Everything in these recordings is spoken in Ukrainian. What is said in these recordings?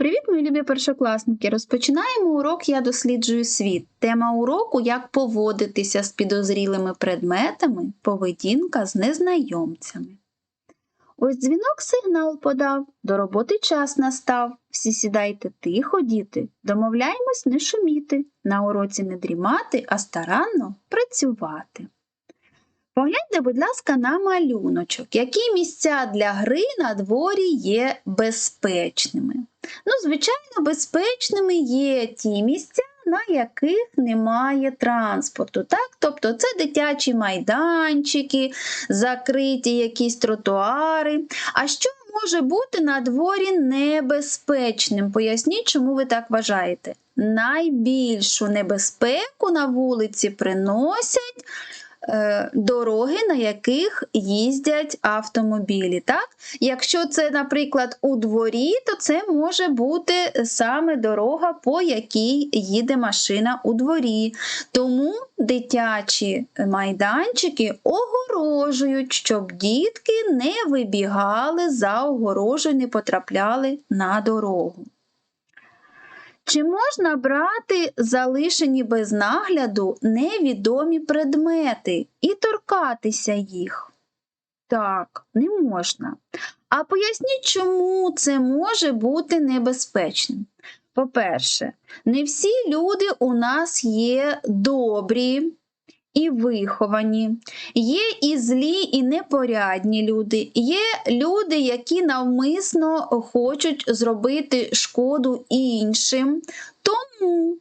Привіт, мої любі першокласники! Розпочинаємо урок Я досліджую світ. Тема уроку як поводитися з підозрілими предметами, поведінка з незнайомцями. Ось дзвінок сигнал подав, до роботи час настав. Всі сідайте тихо, діти, домовляємось не шуміти, на уроці не дрімати, а старанно працювати. Погляньте, будь ласка, на малюночок, які місця для гри на дворі є безпечними. Ну, звичайно, безпечними є ті місця, на яких немає транспорту. Так? Тобто це дитячі майданчики, закриті якісь тротуари. А що може бути на дворі небезпечним? Поясніть, чому ви так вважаєте. Найбільшу небезпеку на вулиці приносять. Е, дороги, на яких їздять автомобілі. Так? Якщо це, наприклад, у дворі, то це може бути саме дорога, по якій їде машина у дворі. Тому дитячі майданчики огорожують, щоб дітки не вибігали за огорожу, не потрапляли на дорогу. Чи можна брати залишені без нагляду невідомі предмети і торкатися їх? Так, не можна. А поясніть, чому це може бути небезпечним. По-перше, не всі люди у нас є добрі, і виховані, є і злі, і непорядні люди, є люди, які навмисно хочуть зробити шкоду іншим. Тому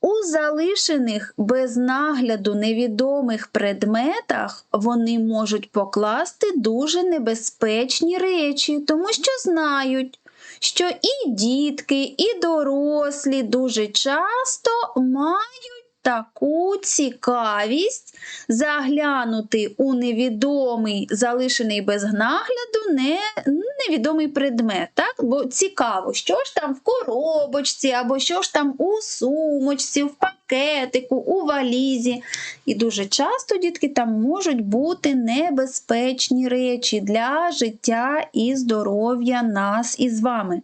у залишених без нагляду невідомих предметах вони можуть покласти дуже небезпечні речі, тому що знають. Що і дітки, і дорослі дуже часто мають таку цікавість заглянути у невідомий, залишений без нагляду, не, невідомий предмет. Так? Бо цікаво, що ж там в коробочці, або що ж там у сумочці, в пакетику, у валізі. І дуже часто, дітки, там можуть бути небезпечні речі для життя і здоров'я нас із вами.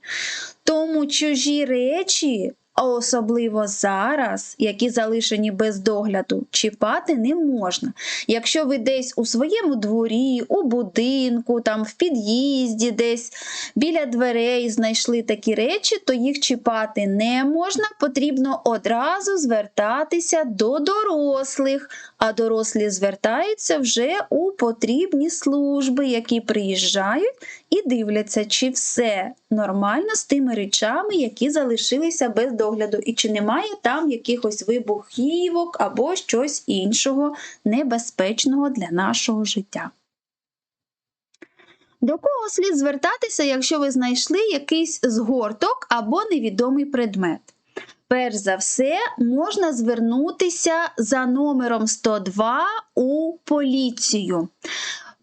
Тому чужі речі особливо зараз, які залишені без догляду, чіпати не можна. Якщо ви десь у своєму дворі, у будинку, там в під'їзді, десь біля дверей знайшли такі речі, то їх чіпати не можна. Потрібно одразу звертатися до дорослих, а дорослі звертаються вже у потрібні служби, які приїжджають і дивляться, чи все нормально з тими речами, які залишилися без догляду, і чи немає там якихось вибухівок або щось іншого небезпечного для нашого життя. До кого слід звертатися, якщо ви знайшли якийсь згорток або невідомий предмет? Перш за все, можна звернутися за номером 102 у поліцію.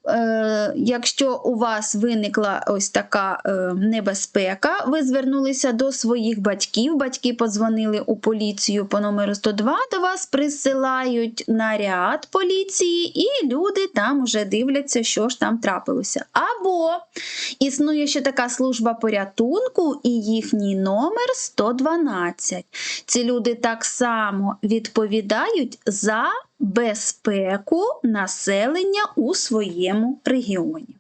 Е, якщо у вас виникла ось така е, небезпека, ви звернулися до своїх батьків, батьки подзвонили у поліцію по номеру 102, до вас присилають наряд поліції, і люди там вже дивляться, що ж там трапилося. Або існує ще така служба порятунку, і їхній номер 112. Ці люди так само відповідають за безпеку населення у своєму регіоні.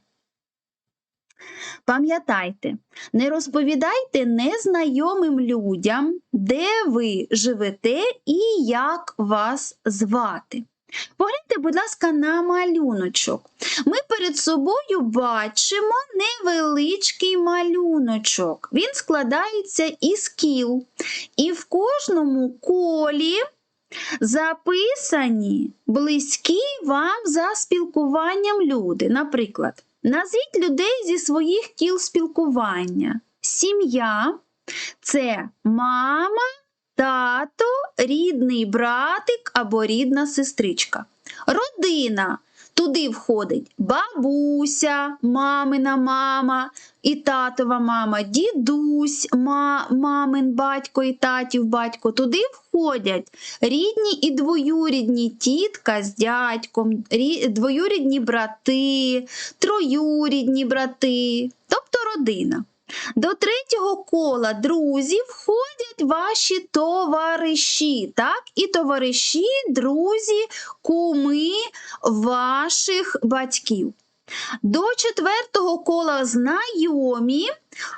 Пам'ятайте, не розповідайте незнайомим людям, де ви живете і як вас звати. Погляньте, будь ласка, на малюночок. Ми перед собою бачимо невеличкий малюночок. Він складається із кіл. І в кожному колі Записані близькі вам за спілкуванням люди. Наприклад, назвіть людей зі своїх кіл спілкування. Сім'я це мама, тато, рідний братик або рідна сестричка. Родина Туди входить бабуся, мамина мама і татова мама, дідусь, ма, мамин батько і татів батько. Туди входять рідні і двоюрідні тітка з дядьком, двоюрідні брати, троюрідні брати, тобто родина. До третього кола друзів входять ваші товариші, так? І товариші, друзі, куми ваших батьків. До четвертого кола знайомі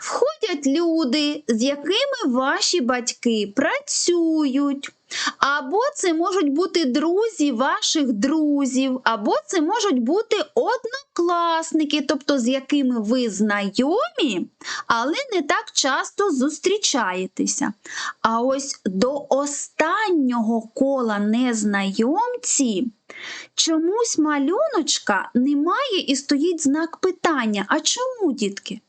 входять люди, з якими ваші батьки працюють. Або це можуть бути друзі ваших друзів, або це можуть бути однокласники, тобто з якими ви знайомі, але не так часто зустрічаєтеся. А ось до останнього кола незнайомці чомусь малюночка немає і стоїть знак питання. А чому, дітки?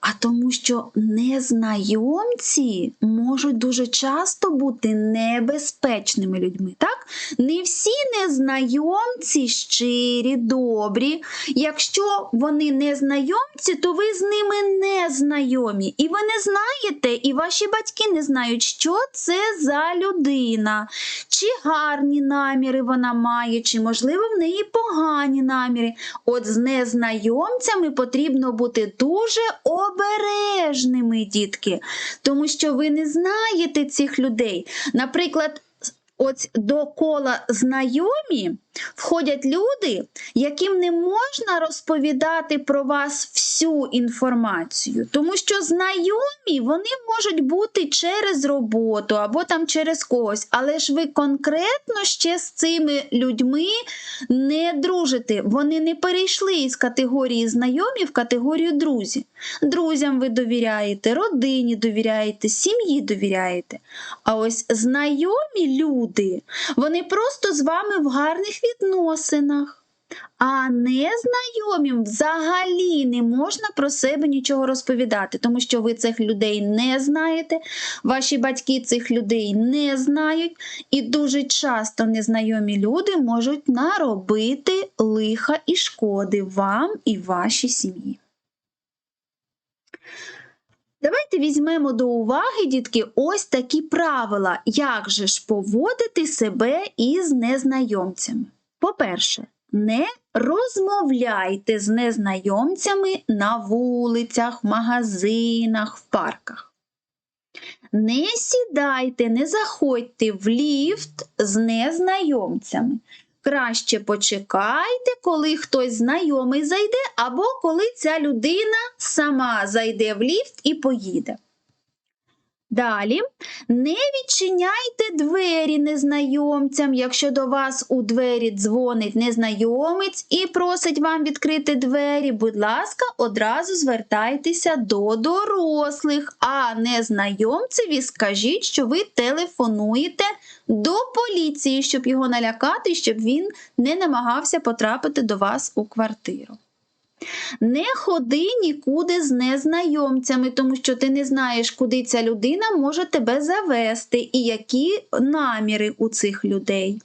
А тому, що незнайомці можуть дуже часто бути небезпечними людьми. так? Не всі незнайомці щирі, добрі. Якщо вони незнайомці, то ви з ними не знайомі. І ви не знаєте, і ваші батьки не знають, що це за людина, чи гарні наміри вона має, чи, можливо, в неї погані наміри. От з незнайомцями потрібно бути дуже обережними, дітки, тому що ви не знаєте цих людей. Наприклад, Ось до кола знайомі входять люди, яким не можна розповідати про вас всю інформацію, тому що знайомі вони можуть бути через роботу або там через когось, але ж ви конкретно ще з цими людьми не дружите. Вони не перейшли із категорії знайомі в категорію друзі. Друзям ви довіряєте, родині довіряєте, сім'ї довіряєте. А ось знайомі люди, вони просто з вами в гарних відносинах. А незнайомим взагалі не можна про себе нічого розповідати, тому що ви цих людей не знаєте, ваші батьки цих людей не знають, і дуже часто незнайомі люди можуть наробити лиха і шкоди вам і вашій сім'ї. Давайте візьмемо до уваги, дітки, ось такі правила, як же ж поводити себе із незнайомцями. По-перше, не розмовляйте з незнайомцями на вулицях, магазинах, в парках. Не сідайте, не заходьте в ліфт з незнайомцями. Краще почекайте, коли хтось знайомий зайде, або коли ця людина сама зайде в ліфт і поїде. Далі не відчиняйте двері незнайомцям, якщо до вас у двері дзвонить незнайомець і просить вам відкрити двері, будь ласка, одразу звертайтеся до дорослих, а незнайомцеві скажіть, що ви телефонуєте до поліції, щоб його налякати, щоб він не намагався потрапити до вас у квартиру. Не ходи нікуди з незнайомцями, тому що ти не знаєш, куди ця людина може тебе завести і які наміри у цих людей.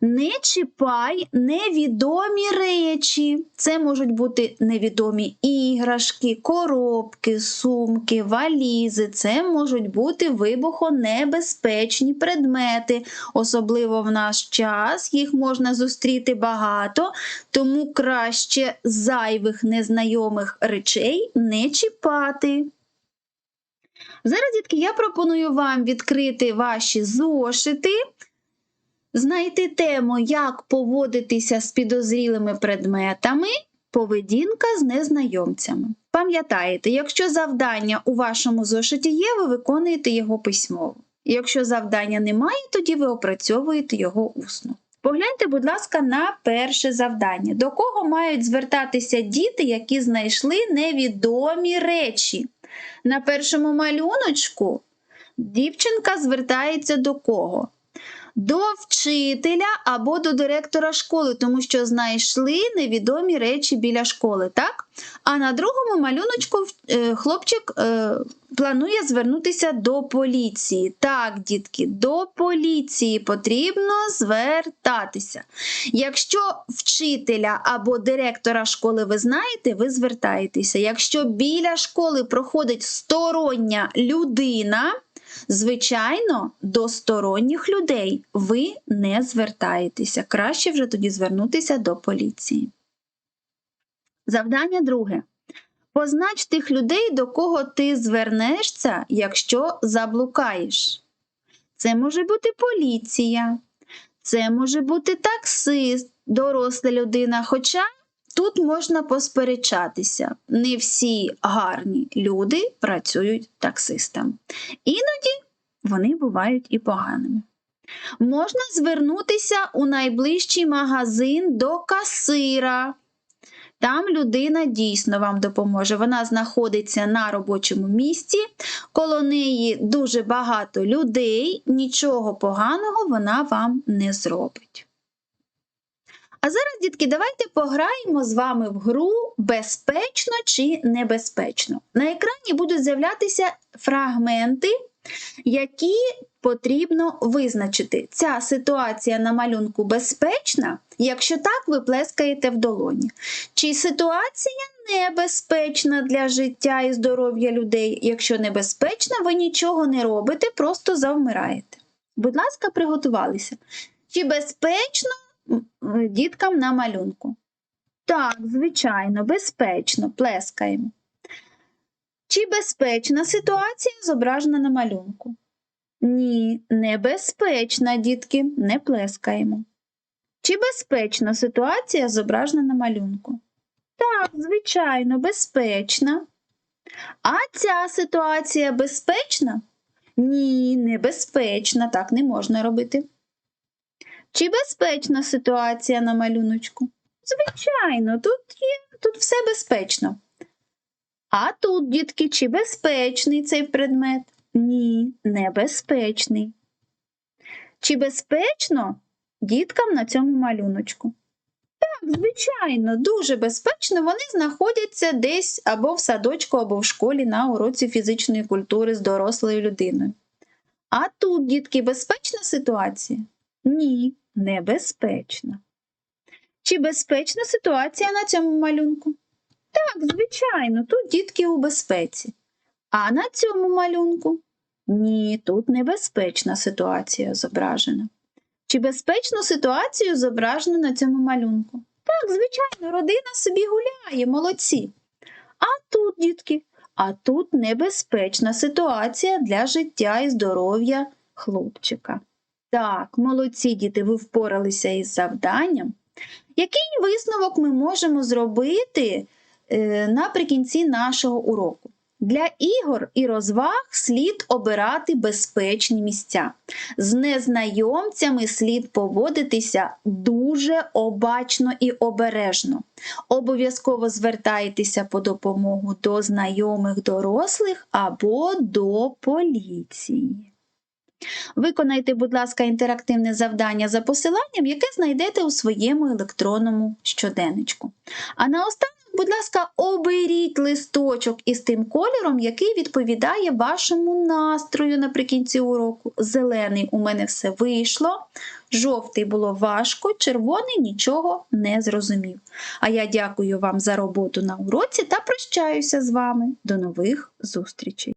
Не чіпай невідомі речі. Це можуть бути невідомі іграшки, коробки, сумки, валізи. Це можуть бути вибухонебезпечні предмети. Особливо в наш час їх можна зустріти багато, тому краще зайвих незнайомих речей не чіпати. Зараз, дітки, я пропоную вам відкрити ваші зошити. Знайти тему, як поводитися з підозрілими предметами, поведінка з незнайомцями. Пам'ятаєте, якщо завдання у вашому зошиті є, ви виконуєте його письмово. Якщо завдання немає, тоді ви опрацьовуєте його усно. Погляньте, будь ласка, на перше завдання. До кого мають звертатися діти, які знайшли невідомі речі? На першому малюночку дівчинка звертається до кого? До вчителя або до директора школи, тому що знайшли невідомі речі біля школи. так? А на другому малюночку е, хлопчик е, планує звернутися до поліції. Так, дітки, до поліції потрібно звертатися. Якщо вчителя або директора школи ви знаєте, ви звертаєтеся. Якщо біля школи проходить стороння людина, Звичайно, до сторонніх людей ви не звертаєтеся. Краще вже тоді звернутися до поліції. Завдання друге. Познач тих людей, до кого ти звернешся, якщо заблукаєш. Це може бути поліція, це може бути таксист, доросла людина. Хоча тут можна посперечатися. Не всі гарні люди працюють таксистами. Іноді вони бувають і поганими. Можна звернутися у найближчий магазин до касира. Там людина дійсно вам допоможе. Вона знаходиться на робочому місці, коло неї дуже багато людей, нічого поганого вона вам не зробить. А зараз, дітки, давайте пограємо з вами в гру безпечно чи небезпечно. На екрані будуть з'являтися фрагменти, які потрібно визначити. Ця ситуація на малюнку безпечна, якщо так, ви плескаєте в долоні. Чи ситуація небезпечна для життя і здоров'я людей? Якщо небезпечна, ви нічого не робите, просто завмираєте. Будь ласка, приготувалися. Чи безпечно діткам на малюнку? Так, звичайно, безпечно, плескаємо. Чи безпечна ситуація зображена на малюнку? Ні, небезпечна, дітки, не плескаємо. Чи безпечна ситуація зображена на малюнку? Так, звичайно, безпечна. А ця ситуація безпечна? Ні, небезпечна, так не можна робити. Чи безпечна ситуація на малюночку? Звичайно, тут є, тут все безпечно. А тут, дітки, чи безпечний цей предмет? Ні, небезпечний. Чи безпечно діткам на цьому малюночку? Так, звичайно, дуже безпечно. Вони знаходяться десь або в садочку, або в школі на уроці фізичної культури з дорослою людиною. А тут, дітки, безпечна ситуація? Ні, небезпечна. Чи безпечна ситуація на цьому малюнку? Так, звичайно, тут дітки у безпеці. А на цьому малюнку? Ні, тут небезпечна ситуація зображена. Чи безпечну ситуацію зображено на цьому малюнку? Так, звичайно, родина собі гуляє, молодці. А тут, дітки, а тут небезпечна ситуація для життя і здоров'я хлопчика. Так, молодці діти, ви впоралися із завданням. Який висновок ми можемо зробити е, наприкінці нашого уроку? Для ігор і розваг слід обирати безпечні місця. З незнайомцями слід поводитися дуже обачно і обережно. Обов'язково звертайтеся по допомогу до знайомих дорослих або до поліції. Виконайте, будь ласка, інтерактивне завдання за посиланням, яке знайдете у своєму електронному щоденничку. А наостанок, будь ласка, оберіть листочок із тим кольором, який відповідає вашому настрою наприкінці уроку. Зелений у мене все вийшло, жовтий було важко, червоний нічого не зрозумів. А я дякую вам за роботу на уроці та прощаюся з вами. До нових зустрічей!